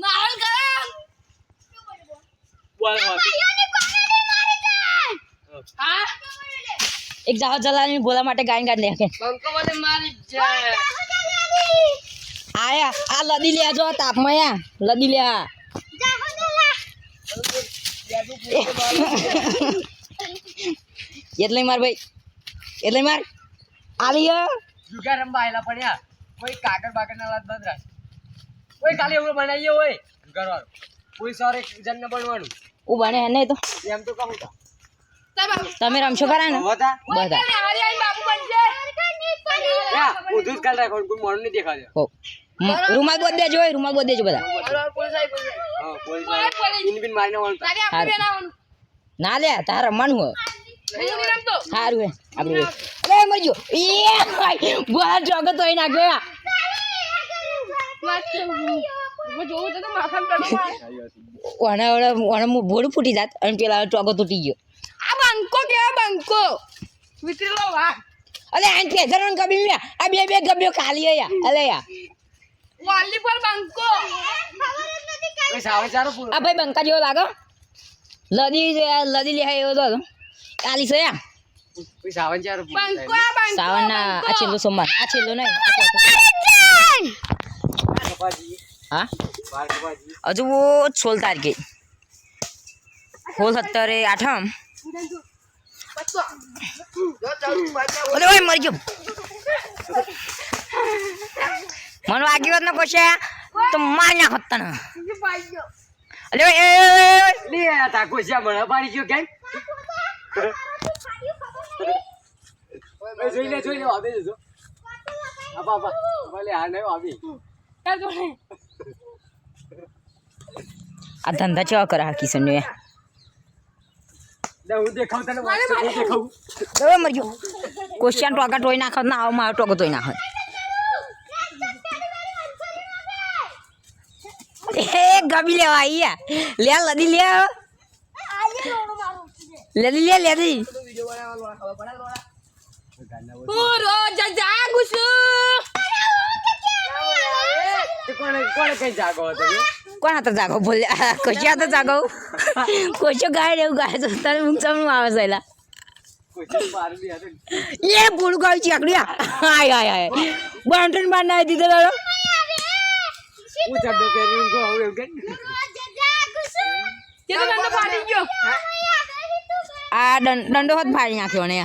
માહોલ ગરમ બોલ બોલ. હા એક જાવ જલાની બોલા માટે ગાયન ગાડ લે કે બંકો મને મારી જાય આયા આ લદી લે જો તાપમાં યા લદી લે આ એટલે માર ભાઈ એટલે માર આલી જુગાર રમવા આયેલા પડ્યા. કોઈ કાગળ બાગળ ના વાત બંધ રાખ કોઈ ખાલી એવું બનાવીએ હોય જુગાર વાળું કોઈ સર એક જણને બનવાનું. હું બને હે નહીં તો. એમ તો કહું તો તમે રમશો ખરા ને? બધા. બાબુ બનશે યા કાલ રાખવાનું. કોઈ મોડું નહીં દેખાડે રૂમાલ બોધ દેજો હોય રૂમાલ બોધ દેજો બધા. ના લે તાર રમવાનું હો સારું હે આપણે અરે મરજો એ ભાઈ બોલા જોગો તો અહીં નાખ્યો ઓને ઓને ઓને ફૂટી જાત અને પેલા ચોગો તૂટી ગયો. આ બંકો કેવા બંકો? વિતરેલો વાઘ. અલે આન પેસર ને ગબી મે આ બે બે ગબ્યો ખાલી યા અલે યા. વાલી પર બંકો. આ ભાઈ બંકા જેવો લાગો લદી જે- લદી લે એવો તો કાલી છે યા. સાવન ચારો પૂરો બંકો આ છેલ્લો સોમવાર. આ છેલ્લો નહીં હા? હજુ સોળ તારીખે. સોળ સત્તરે આઠમ. અરે ઓય મરી ગયો. મને વાગી વાત ના પછી. તો માર નાખો તને અરે ઓય. લે તાકો છે મને પાડી ગયો કેમ? જોઈ લે જોઈ લે આવે જો આપા આપા. ભલે આ નહીં આવી આ ધંધા કેવા કરે આ કિશન ને લે હું દેખાવ તને હું દેખાવું હવે મરી ગયો કોશિયાન ટોકા ટોઈ નાખો ના આવો મારો ટોકો ટોઈ નાખો. એ ગબી લેવા આઈ લે લદી લે લદી લે લદી. પૂરો જાગુ છું. કોણે કોણે કઈ જાગો હતો કે? કોણ હતા જાગો બોલ્યા કોશિયા હતા જાગો? કોશિયો ગાય એવું ગાય તો તારે ઊંઘ સમનું આવે છે એલા. કોઈ છે મારું બી હતું એ ભૂલ ગાય ચકડ્યા હાય હાય હાય બાંધણ બાંધ નાખી દીધો દાદો હું પહેરીને ગયો હવે એવું કે? તો દંડો ગયો. આ દંડો હોત ફાડી નાખ્યો ને